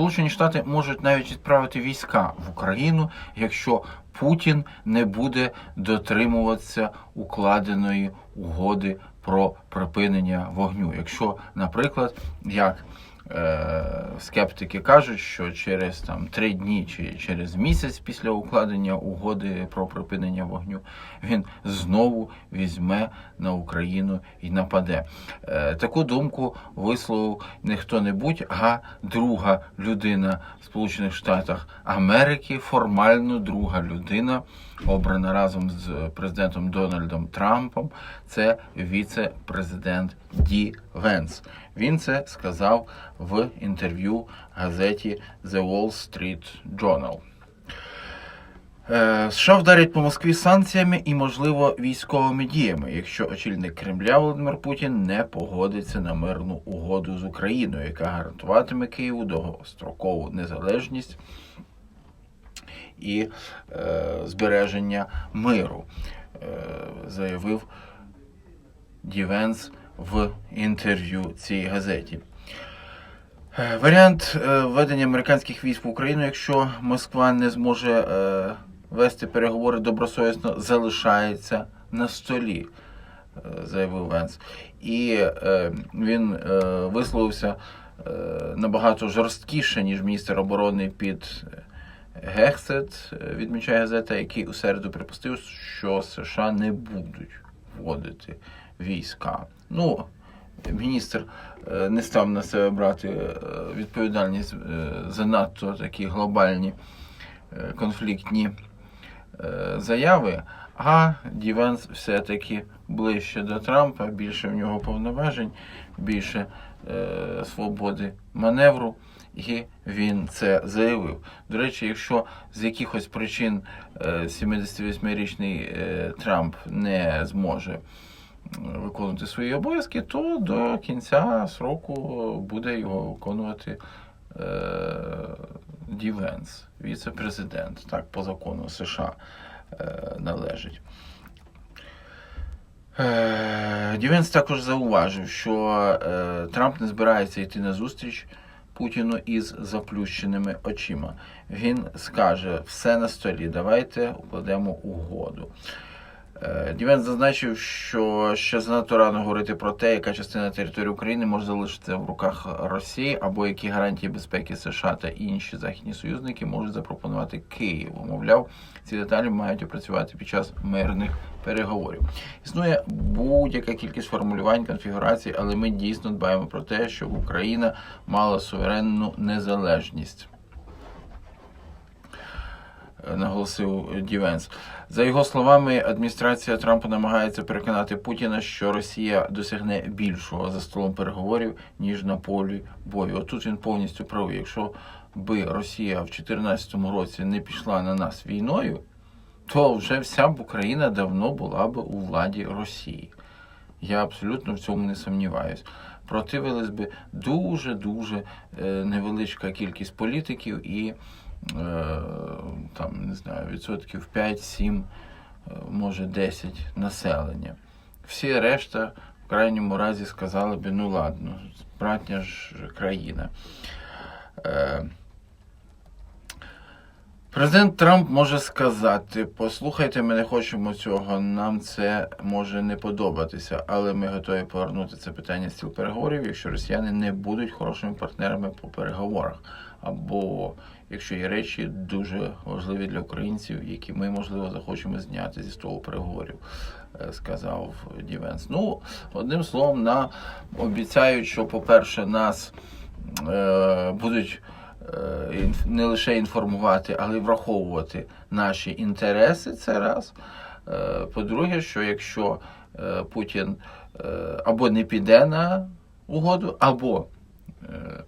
Сполучені Штати можуть навіть відправити війська в Україну, якщо Путін не буде дотримуватися укладеної угоди про припинення вогню. Якщо, наприклад, як скептики кажуть, що через там три дні чи через місяць після укладення угоди про припинення вогню він знову візьме на Україну і нападе. Е, таку думку висловив не хто-небудь, а друга людина в Сполучених Штатах Америки, формально друга людина, обрана разом з президентом Дональдом Трампом. Це віце-президент Ді Венс. Він це сказав в інтерв'ю газеті The Wall Street Journal. Е, США вдарять по Москві санкціями і, можливо, військовими діями, якщо очільник Кремля Володимир Путін не погодиться на мирну угоду з Україною, яка гарантуватиме Києву довгострокову незалежність і е, збереження миру, е, заявив Дівенс в інтерв'ю цій газеті. Е, Варіант е, введення американських військ в Україну, якщо Москва не зможе е, вести переговори добросовісно, залишається на столі, е, заявив Венс. І е, він е, висловився е, набагато жорсткіше, ніж міністр оборони під Гексет, е, відмічає газета, який у середу припустив, що США не будуть вводити війська. Ну, міністр е, не став на себе брати е, відповідальність е, за надто такі глобальні конфліктні заяви, а Дівенс все-таки ближче до Трампа, більше в нього повноважень, більше е, свободи маневру. І він це заявив. До речі, якщо з якихось причин е, 78-річний е, Трамп не зможе виконувати свої обов'язки, то до кінця сроку буде його виконувати е, Ді Венс, віце-президент. Так, по закону США е, належить. Е, Ді Венс також зауважив, що е, Трамп не збирається йти на зустріч Путіну із заплющеними очима. Він скаже: все на столі, давайте укладемо угоду. Е, Дівен зазначив, що ще занадто рано говорити про те, яка частина території України може залишитися в руках Росії, або які гарантії безпеки США та інші західні союзники можуть запропонувати Києву. Мовляв, ці деталі мають опрацювати під час мирних переговорів. Існує будь-яка кількість формулювань, конфігурацій, але ми дійсно дбаємо про те, щоб Україна мала суверенну незалежність наголосив Дівенс. За його словами, адміністрація Трампа намагається переконати Путіна, що Росія досягне більшого за столом переговорів, ніж на полі бою. Отут він повністю правий. Якщо би Росія в 2014 році не пішла на нас війною, то вже вся б Україна давно була б у владі Росії. Я абсолютно в цьому не сомніваюсь. Противилась би дуже-дуже е, невеличка кількість політиків і е, там, не знаю, відсотків 5-7, е, може 10 населення. Всі решта в крайньому разі сказали би, ну ладно, братня ж країна. Президент Трамп може сказати: послухайте, ми не хочемо цього, нам це може не подобатися, але ми готові повернути це питання з стіл переговорів, якщо росіяни не будуть хорошими партнерами по переговорах, або якщо є речі дуже важливі для українців, які ми можливо захочемо зняти зі столу переговорів, е, сказав Дівенс. Ну, одним словом, на обіцяють, що, по-перше, нас е, будуть не лише інформувати, але й враховувати наші інтереси. Це раз. Е, По-друге, що якщо е, Путін е, або не піде на угоду, або е,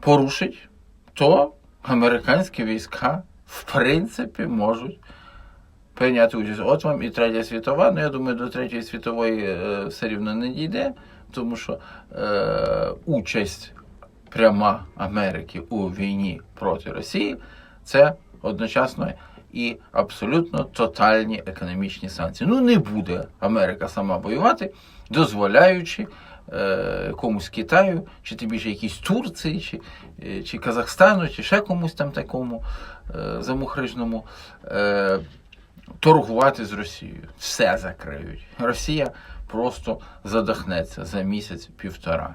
порушить, то американські війська в принципі можуть прийняти участь. От вам і третя світова. Ну я думаю, до третьої світової е, все рівно не дійде, тому що е, участь пряма Америки у війні проти Росії це одночасно і абсолютно тотальні економічні санкції. Ну не буде Америка сама воювати, дозволяючи е, якомусь Китаю, чи тим більше якійсь Турції, чи, е, чи Казахстану, чи ще комусь там такому е, замухрижному, е, торгувати з Росією. Все закриють. Росія просто задохнеться за місяць-півтора.